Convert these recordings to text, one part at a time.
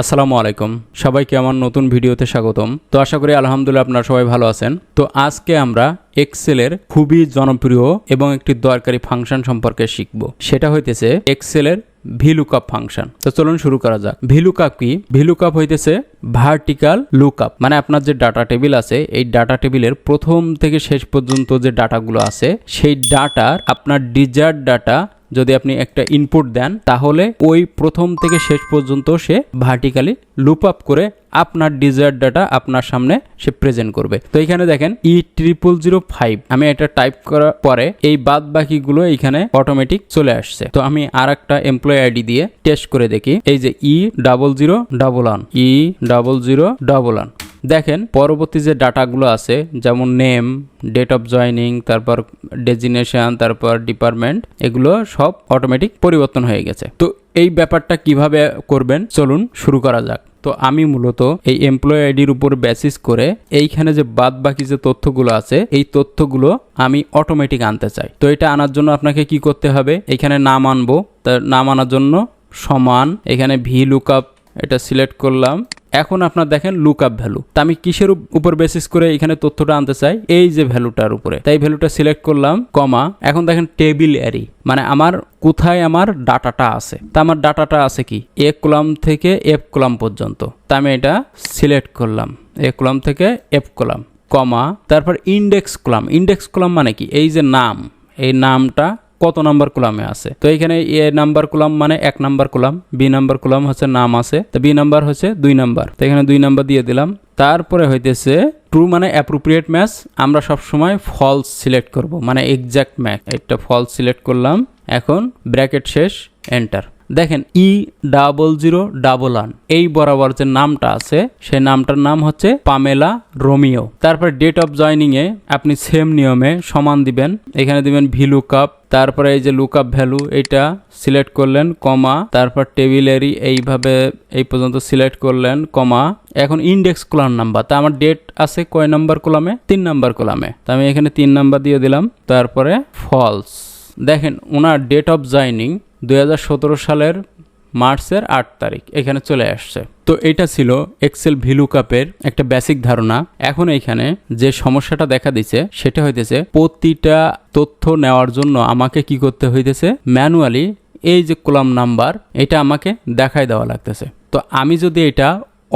আসসালামু আলাইকুম। সবাইকে আমার নতুন ভিডিওতে স্বাগতম। তো আশা করি আলহামদুলিল্লাহ আপনারা সবাই ভালো আছেন। তো আজকে আমরা এক্সেলের খুবই জনপ্রিয় এবং একটি দরকারি ফাংশন সম্পর্কে শিখব। সেটা হইতেছে এক্সেলের ভিলুকআপ ফাংশন। তো চলুন শুরু করা যাক। ভিলুকআপ কি? ভিলুকআপ হইতেছে ভার্টিক্যাল লুকআপ মানে আপনার যে ডাটা টেবিল আছে, এই ডাটা টেবিলের প্রথম থেকে শেষ পর্যন্ত যে ডাটাগুলো আছে, সেই ডাটার আপনার ডিজার্ট ডাটা যদি আপনি একটা ইনপুট দেন, তাহলে ওই প্রথম থেকে শেষ পর্যন্ত সে ভার্টিক্যালি লুপ আপ করে আপনার ডিজায়ার ডাটা আপনার সামনে সে প্রেজেন্ট করবে। তো এখানে দেখেন ই ট্রিপল জিরো ফাইভ আমি এটা টাইপ করার পরে এই বাদ বাকিগুলো এখানে অটোমেটিক চলে আসছে। তো আমি আর একটা এমপ্লয় আইডি দিয়ে টেস্ট করে দেখি। এই যে E double zero double one E double zero double one দেখেন, পরবর্তী যে ডাটাগুলো আছে, যেমন নেম, ডেট অফ জয়নিং, তারপর ডেজিনেশন, তারপর ডিপার্টমেন্ট, এগুলো সব অটোমেটিক পরিবর্তন হয়ে গেছে। তো এই ব্যাপারটা কীভাবে করবেন? চলুন শুরু করা যাক। তো আমি মূলত এই এমপ্লয় আইডির উপর বেসিস করে এইখানে যে বাদ বাকি যে তথ্যগুলো আছে, এই তথ্যগুলো আমি অটোমেটিক আনতে চাই। তো এটা আনার জন্য আপনাকে কি করতে হবে? এখানে নাম আনব। তার নাম আনার জন্য সমান, এখানে ভি লুকআপ এটা সিলেক্ট করলাম। এখন আপনার দেখেন লুক আপ ভ্যালু তা আমি কিসের উপর বেসিস করে এখানে তথ্যটা আনতে চাই? এই যে ভ্যালুটার উপরে। তাই ভ্যালুটা সিলেক্ট করলাম, কমা। এখন দেখেন টেবিল অ্যারি মানে আমার কোথায় আমার ডাটাটা আছে? তা আমার ডাটাটা আছে কি? এ কলাম থেকে এফ কলাম পর্যন্ত। তা আমি এটা সিলেক্ট করলাম। এ কলাম থেকে এফ কলাম কমা। তারপর ইন্ডেক্স কলাম ইন্ডেক্স কলাম মানে কি? এই যে নাম। এই নামটা কত নাম্বার কলামে আছে? তো এখানে এ নাম্বার কুলাম মানে এক number column, B number column হচ্ছে নাম আছে, তো বি নাম্বার হচ্ছে দুই নাম্বার। তো এখানে দুই নাম্বার দিয়ে দিলাম। তারপরে হইতেছে ট্রু মানে অ্যাপ্রোপ্রিয়েট ম্যাচ আমরা সবসময় ফলস সিলেক্ট করব মানে এক্সাক্ট ম্যাচ একটা ফলস সিলেক্ট করলাম, এখন ব্র্যাকেট শেষ এন্টার দেখেন, E double zero double one এই বরাবর যে নামটা আছে, সেই নামটার নাম হচ্ছে পামেলা রোমিও। তারপর ডেট অফ জয়নিং এ আপনি সেম নিয়মে সমান দিবেন। এখানে দিবেন ভি লুকআপ তারপরে এই যে লুক আপ ভ্যালু এটা সিলেক্ট করলেন, কমা, তারপর টেবিলেরই এইভাবে এই পর্যন্ত সিলেক্ট করলেন, কমা। এখন ইন্ডেক্স কলাম নাম্বার তা আমার ডেট আছে কয় নাম্বার কলামে তিন নাম্বার কলামে তা আমি এখানে তিন নাম্বার দিয়ে দিলাম, তারপরে ফলস দেখেন, ওনার ডেট অফ জয়নিং দু হাজার সতেরো সালের মার্চের আট তারিখ, এখানে চলে আসছে। তো এটা ছিল এক্সেল ভিলু কাপের একটা বেসিক ধারণা। এখন এখানে যে সমস্যাটা দেখা দিচ্ছে সেটা হইতেছে প্রতিটা তথ্য নেওয়ার জন্য আমাকে কি করতে হইতেছে? ম্যানুয়ালি এই যে কলাম নাম্বার, এটা আমাকে দেখাই দেওয়া লাগতেছে। তো আমি যদি এটা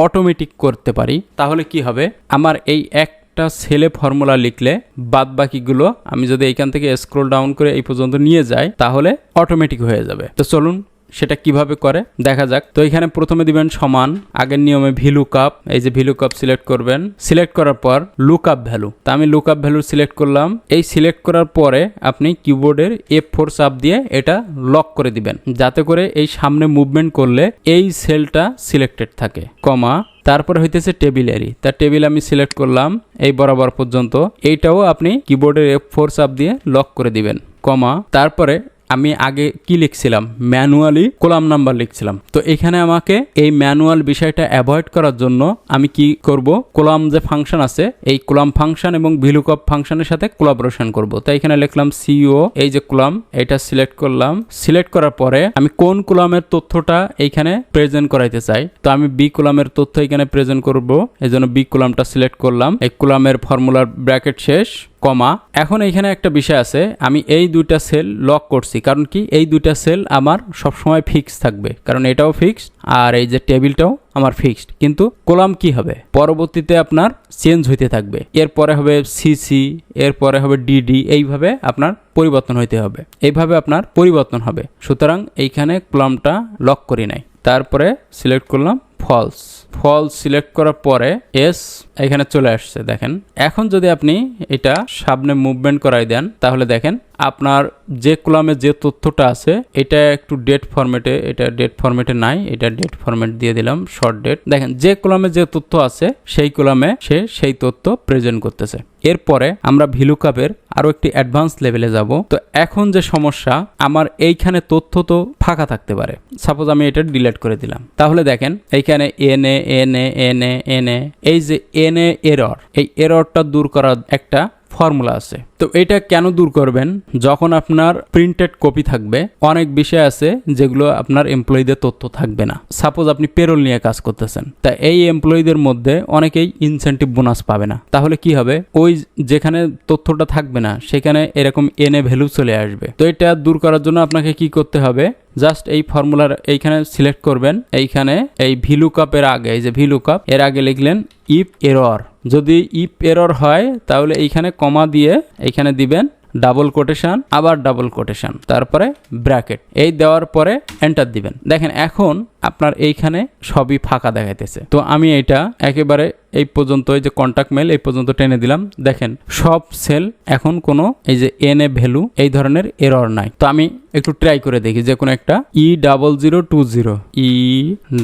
অটোমেটিক করতে পারি, তাহলে কি হবে? আমার এই এক একটা সেলে ফর্মুলা লিখলে বাদ বাকিগুলো আমি যদি এইখান থেকে স্ক্রোল ডাউন করে এই পর্যন্ত নিয়ে যাই, তাহলে অটোমেটিক হয়ে যাবে। তো চলুন সেটা কীভাবে করে? দেখা যাক। তো এখানে প্রথমে দিবেন সমান, আগের নিয়মে ভিলু কাপ এই যে ভিলু কাপ সিলেক্ট করবেন। সিলেক্ট করার পর লুক আপ ভ্যালু তা আমি লুক আপ ভ্যালু সিলেক্ট করলাম। এই সিলেক্ট করার পরে আপনি কিবোর্ডের এফ ফোর চাপ দিয়ে এটা লক করে দিবেন। যাতে করে এই সামনে মুভমেন্ট করলে এই সেলটা সিলেক্টেড থাকে কমা তারপরে হইতেছে টেবিল এরি। তার টেবিল আমি সিলেক্ট করলাম এই বরাবর পর্যন্ত। এইটাও আপনি কিবোর্ডের এফ ফোর চাপ দিয়ে লক করে দিবেন, কমা। তারপরে আমি আগে কি লিখছিলাম? ম্যানুয়ালি কোলাম নাম্বার লিখছিলাম। তো এখানে আমাকে এই ম্যানুয়াল বিষয়টা অ্যাভয়েড করার জন্য আমি কি করব? কোলাম যে ফাংশন আছে, এই কোলাম ফাংশন এবং ভিলুকপ ফাংশনের সাথে কোলাবোরেশন করব। তো এখানে লিখলাম সিও এই যে কোলাম, এটা সিলেক্ট করলাম। সিলেক্ট করার পরে আমি কোন কোলামের তথ্যটা এইখানে প্রেজেন্ট করাইতে চাই? তো আমি বি কোলামের তথ্য এখানে প্রেজেন্ট করব। এই জন্য বি কোলামটা সিলেক্ট করলাম। এই কোলামের ফর্মুলার ব্র্যাকেট শেষ। কমা। এখন এখানে একটা বিষয় আছে, আমি এই দুইটা সেল লক করছি, কারণ কি এই দুইটা সেল আমার সবসময় ফিক্স থাকবে। কারণ এটাও ফিক্সড আর এই যে টেবিলটাও আমার ফিক্সড। কিন্তু কোলাম কি হবে? পরবর্তীতে আপনার চেঞ্জ হইতে থাকবে। এরপরে হবে সিসি, এরপরে হবে ডিডি, এইভাবে আপনার পরিবর্তন হইতে হবে। এইভাবে আপনার পরিবর্তন হবে। সুতরাং এইখানে কলামটা লক করি নাই। তারপরে সিলেক্ট করলাম ফলস। ফলস সিলেক্ট করার পরে এস এখানে চলে আসছে, দেখেন। এখন যদি আপনি এটা সামনে মুভমেন্ট করাই দেন, তাহলে দেখেন আপনার যে কলামে যে তথ্যটা আছে, এটা একটু ডেট ফরম্যাটে এটা ডেট ফরম্যাটে নাই, এটা ডেট ফরম্যাট দিয়ে দিলাম শর্ট ডেট দেখেন, যে কলামে যে তথ্য আছে, সেই কলামে সে সেই তথ্য প্রেজেন্ট করতেছে। এরপরে আমরা ভিলুকাপের আরও একটি অ্যাডভান্স লেভেলে যাব। তো এখন যে সমস্যা, আমার এইখানে তথ্য তো ফাঁকা থাকতে পারে। সাপোজ আমি এটা ডিলিট করে দিলাম। তাহলে দেখেন, এইখানে N A N A N A N A এই যে এন এ এরর এই এররটা দূর করার একটা ফর্মুলা আছে। তো এটা কেন দূর করবেন? যখন আপনার প্রিন্টেড কপি থাকবে, অনেক বিষয় আছে যেগুলো আপনার এমপ্লয়ীদের তথ্য থাকবে না। সাপোজ আপনি পেরোল নিয়ে কাজ করতেছেন, তা এই এমপ্লয়ীদের মধ্যে অনেকেই ইনসেন্টিভ বোনাস পাবে না। তাহলে কি হবে? ওই যেখানে তথ্যটা থাকবে না, সেখানে এরকম এনে ভ্যালু চলে আসবে। তো এটা দূর করার জন্য আপনাকে কি করতে হবে? জাস্ট এই ফর্মুলার এইখানে সিলেক্ট করবেন। এইখানে এই ভিলু কাপের আগে, এই যে ভিলু কাপ এর আগে লিখলেন ইফ এরর যদি ইফ এরর হয় তাহলে এইখানে কমা দিয়ে এইখানে দিবেন ডাবল কোটেশন, আবার ডাবল কোটেশন, তারপরে ব্র্যাকেট। এই দেওয়ার পরে এন্টার দিবেন। দেখেন, এখন আপনার এইখানে সবই ফাঁকা দেখাইতেছে। তো আমি এটা একেবারে এই পর্যন্ত, এই যে কন্ট্যাক্ট মেল এই পর্যন্ত টেনে দিলাম। দেখেন, সব সেল এখন কোনো এই যে এন এ ভ্যালু এই ধরনের এরর নাই। তো আমি একটু ট্রাই করে দেখি, যে কোনো একটা। E double zero two zero E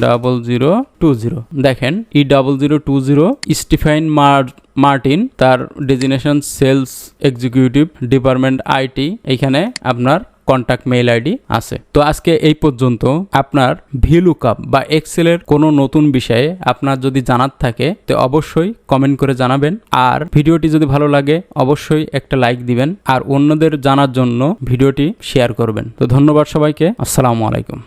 double zero two zero দেখেন E double zero two zero Stephanie মার মার্টিন, তার designation sales executive department IT এইখানে আপনার কন্ট্যাক্ট মেইল আইডি আছে। তো আজকে এই পর্যন্ত আপনার ভিলুকআপ বা এক্সেলের কোনো নতুন বিষয়ে আপনার যদি জানার থাকে, তো অবশ্যই কমেন্ট করে জানাবেন। আর ভিডিওটি যদি ভালো লাগে, অবশ্যই একটা লাইক দিবেন আর অন্যদের জানার জন্য ভিডিওটি শেয়ার করবেন। তো ধন্যবাদ সবাইকে। আসসালামু আলাইকুম।